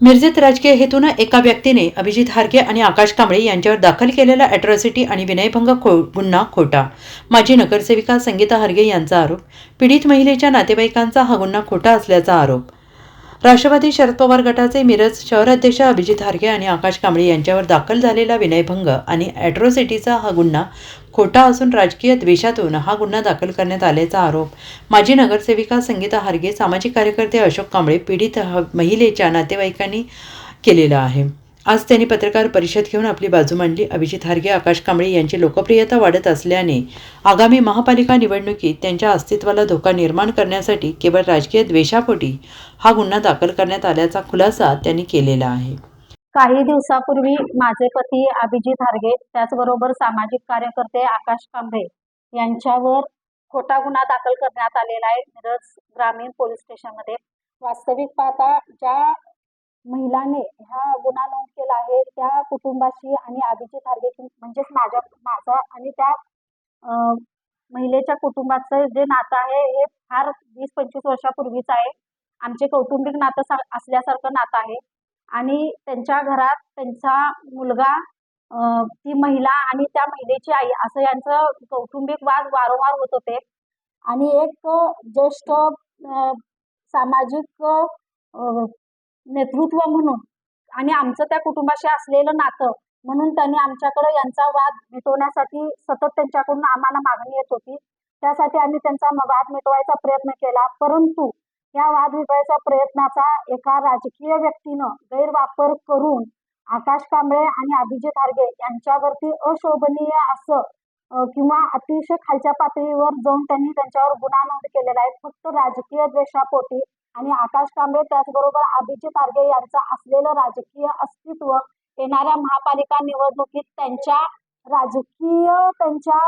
मिरजेत राजकीय हेतूनं एका व्यक्तीने अभिजित हारगे आणि आकाश कांबळे यांच्यावर दाखल केलेला अॅट्रॉसिटी आणि विनयभंग खो गुन्हा खोटा. माजी नगरसेविका संगीता हारगे यांचा आरोप पीडित महिलेच्या नातेवाईकांचा हा गुन्हा खोटा असल्याचा आरोप. राष्ट्रवादी शरद पवार गटाचे मिरज शहर अध्यक्ष अभिजित हारगे आणि आकाश कांबळे यांच्यावर दाखल झालेला विनयभंग आणि ॲट्रोसिटीचा हा गुन्हा खोटा असून राजकीय द्वेषातून हा गुन्हा दाखल करण्यात आल्याचा आरोप. माजी नगरसेविका संगीता हारगे सामाजिक कार्यकर्ते अशोक कांबळे पीडित ह- महिलेच्या नातेवाईकांनी केलेला आहे. आज त्यांनी पत्रकार परिषद घेऊन आपली बाजू मांडली. अभिजित हारगे आकाश कांबळे यांची लोकप्रियता वाढत असल्याने आगामी महापालिका निवडणुकीत त्यांच्या अस्तित्वाला धोका निर्माण करण्यासाठी केवळ राजकीय द्वेषापोटी हा गुन्हा दाखल करण्यात आल्याचा खुलासा त्यांनी केलेला आहे. काही दिवसापूर्वी माझे पती अभिजित हारगे त्याचबरोबर सामाजिक कार्यकर्ते आकाश कांबळे यांच्यावर खोटा गुन्हा दाखल करण्यात आलेला आहे. मिरज ग्रामीण पोलीस स्टेशनमध्ये. वास्तविक पाहता ज्या महिलाने ह्या गुन्हा नोंद केला आहे त्या कुटुंबाशी आणि अभिजित हारगे म्हणजेच माझ्या माझा आणि त्या महिलेच्या कुटुंबाचं जे नातं आहे हे फार वीस पंचवीस वर्षापूर्वीच आहे. आमचे कौटुंबिक नातं सा- असल्यासारखं नातं आहे. आणि त्यांच्या घरात त्यांचा मुलगा ती महिला आणि त्या महिलेची आई असं यांचं कौटुंबिक वाद वारंवार होत होते. आणि एक ज्येष्ठ सामाजिक नेतृत्व म्हणून. आणि आमचं त्या कुटुंबाशी असलेलं नातं म्हणून त्यांनी आमच्याकडे यांचा वाद मिटवण्यासाठी सतत त्यांच्याकडून आम्हाला मागणी येत होती. त्यासाठी आम्ही त्यांचा वाद मिटवायचा प्रयत्न केला. परंतु या वाद मिटवायच्या प्रयत्नाचा एका राजकीय व्यक्तीनं गैरवापर करून आकाश कांबळे आणि अभिजित हार्गे यांच्यावरती अशोभनीय असं किंवा अतिशय खालच्या पातळीवर जाऊन त्यांनी त्यांच्यावर गुन्हा नोंद केलेला आहे. फक्त राजकीय द्वेषापोटी आणि आकाश कांबळे त्याचबरोबर अभिजित तारगे यांचं असलेलं राजकीय अस्तित्व येणाऱ्या महापालिका निवडणुकीत त्यांच्या राजकीय त्यांच्या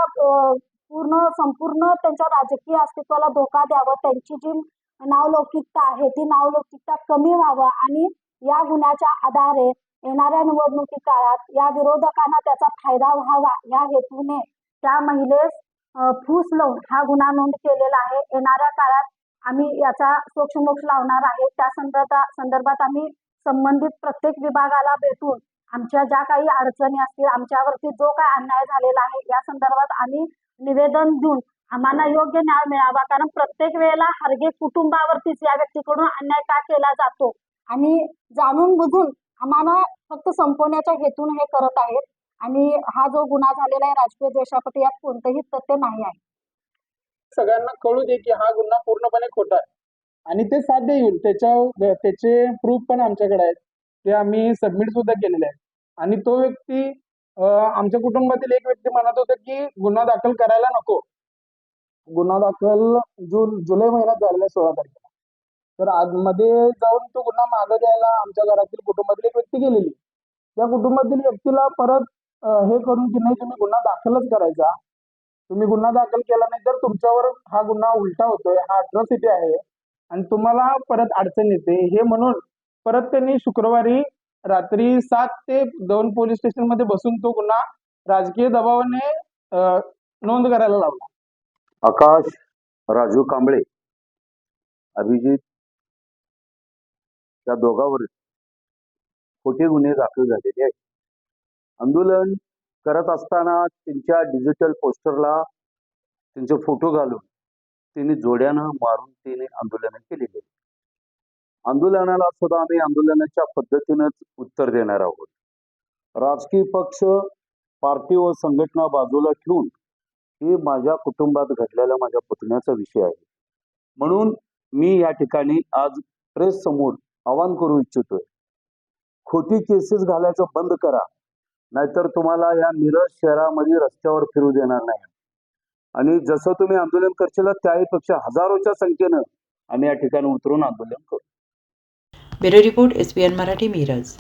पूर्ण संपूर्ण त्यांच्या राजकीय अस्तित्वाला धोका द्यावा त्यांची जी नावलौकिकता आहे ती नावलौकिकता कमी व्हावं आणि या गुन्ह्याच्या आधारे येणाऱ्या निवडणुकी काळात या विरोधकांना त्याचा फायदा व्हावा या हेतूने त्या महिलेस फुसलं फूस लावून हा गुन्हा नोंद केलेला आहे. येणाऱ्या काळात आम्ही याचा सोक्षमोक्ष लावणार आहे. त्या संदर्भात संदर्भात आम्ही संबंधित प्रत्येक विभागाला भेटून आमच्या ज्या काही अडचणी असतील आमच्यावरती जो काय अन्याय झालेला आहे या संदर्भात आम्ही निवेदन देऊन आम्हाला योग्य न्याय मिळावा. कारण प्रत्येक वेळेला हरगे कुटुंबावरतीच या व्यक्तीकडून अन्याय का केला जातो? आणि जाणून बुजून आम्हाला फक्त संपवण्याच्या हेतून हे करत आहेत. आणि हा जो गुन्हा झालेला आहे राजकीय द्वेषापटी यात कोणतंही तथ्य नाही आहे. सगळ्यांना कळू दे की हा गुन्हा पूर्णपणे खोटा आहे. आणि ते साध्य येईल. त्याच्या त्याचे प्रूफ पण आमच्याकडे आहेत. ते आम्ही सबमिट सुद्धा केलेले आहेत. आणि तो व्यक्ती आमच्या कुटुंबातील एक व्यक्ती म्हणत होता की गुन्हा दाखल करायला नको. गुन्हा दाखल जून जुलै महिन्यात झालेला आहे सोळा तारखेला. तर आजमध्ये जाऊन तो गुन्हा मागे घ्यायला आमच्या घरातील कुटुंबातील एक व्यक्ती गेलेली. त्या कुटुंबातील व्यक्तीला परत हे करून की नाही तुम्ही गुन्हा दाखलच करायचा. तुम्ही गुन्हा दाखल केला नाही तर तुमच्यावर हा गुन्हा उलटा होतोय हा अट्रॉसिटी आहे. आणि तुम्हाला परत अडचण येते. हे म्हणून परत त्यांनी शुक्रवारी रात्री सात ते दोन पोलीस स्टेशनमध्ये बसून तो गुन्हा राजकीय दबावाने नोंद करायला लावला. आकाश राजू कांबळे अभिजित त्या दोघांवर खोटे गुन्हे दाखल झालेले आहेत. आंदोलन करत असताना त्यांच्या डिजिटल पोस्टरला त्यांचे फोटो घालून त्यांनी जोड्यानं मारून तिने आंदोलन केलेले. आहे. आंदोलनाला सुद्धा आम्ही आंदोलनाच्या पद्धतीनंच उत्तर देणार आहोत. राजकीय पक्ष पार्टी व संघटना बाजूला ठेवून हे माझ्या कुटुंबात घडलेला माझ्या पुतण्याचा विषय आहे. म्हणून मी या ठिकाणी आज प्रेस समोर आवाहन करू इच्छितोय. खोटी केसेस घालायचं बंद करा. नाहीतर तुम्हाला या मिरज शहरामध्ये रस्त्यावर फिरू देणार नाही. आणि जसं तुम्ही आंदोलन करशील त्याही पेक्षा हजारोच्या संख्येनं आम्ही या ठिकाणी उतरून आंदोलन करू. Bureau report S P N Marathi Miraj.